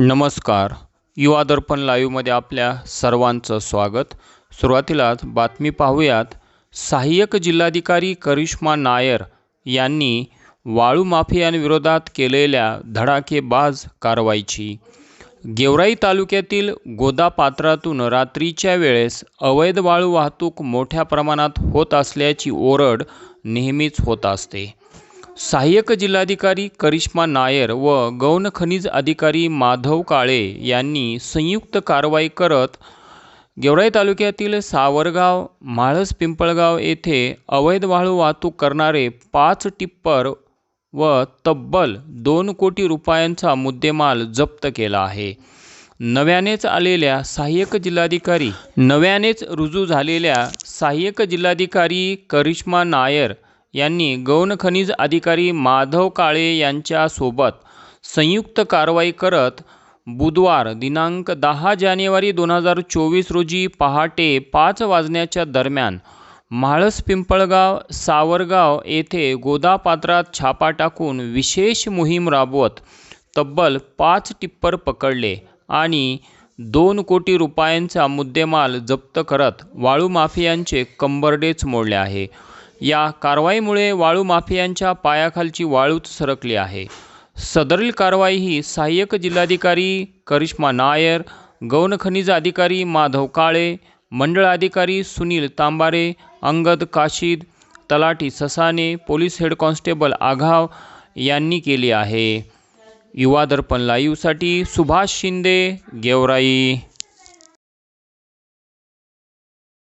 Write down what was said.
नमस्कार. युवा दर्पण लाईव्हमध्ये आपल्या सर्वांचं स्वागत. सुरुवातीलाच बातमी पाहूयात. सहाय्यक जिल्हाधिकारी करिश्मा नायर यांनी वाळू माफियांविरोधात केलेल्या धडाकेबाज कारवाईची. गेवराई तालुक्यातील गोदापात्रातून रात्रीच्या वेळेस अवैध वाळू वाहतूक मोठ्या प्रमाणात होत असल्याची ओरड नेहमीच होत असते. सहाय्यक जिल्हाधिकारी करिश्मा नायर व गौण खनिज अधिकारी माधव काळे यांनी संयुक्त कारवाई करत गेवराई तालुक्यातील सावरगाव म्हाळस पिंपळगाव येथे अवैध वाळू वाहतूक करणारे पाच टिप्पर व तब्बल दोन कोटी रुपयांचा मुद्देमाल जप्त केला आहे. नव्यानेच आलेल्या सहाय्यक जिल्हाधिकारी नव्यानेच रुजू झालेल्या सहाय्यक जिल्हाधिकारी करिश्मा नायर यांनी गौण खनिज अधिकारी माधव काळे यांच्यासोबत संयुक्त कारवाई करत बुधवार दिनांक दहा जानेवारी दोन हजार चोवीस रोजी पहाटे पाच वाजण्याच्या दरम्यान म्हाळस पिंपळगाव सावरगाव येथे गोदापात्रात छापा टाकून विशेष मोहीम राबवत तब्बल पाच टिप्पर पकडले आणि दोन कोटी रुपयांचा मुद्देमाल जप्त करत वाळू माफियांचे कंबरडेच मोडले आहे. या कारवाईमुळे वाळू माफियांच्या पायाखालची वाळूच सरकली आहे. सदरील कारवाई ही सहाय्यक जिल्हाधिकारी करिश्मा नायर गौण खनिज अधिकारी माधव काळे मंडळ अधिकारी सुनील तांबारे अंगद काशीद तलाठी Sasane police head constable Aghav यांनी केली आहे. युवा दर्पण लाईव्हसाठी सुभाष शिंदे गेवराई.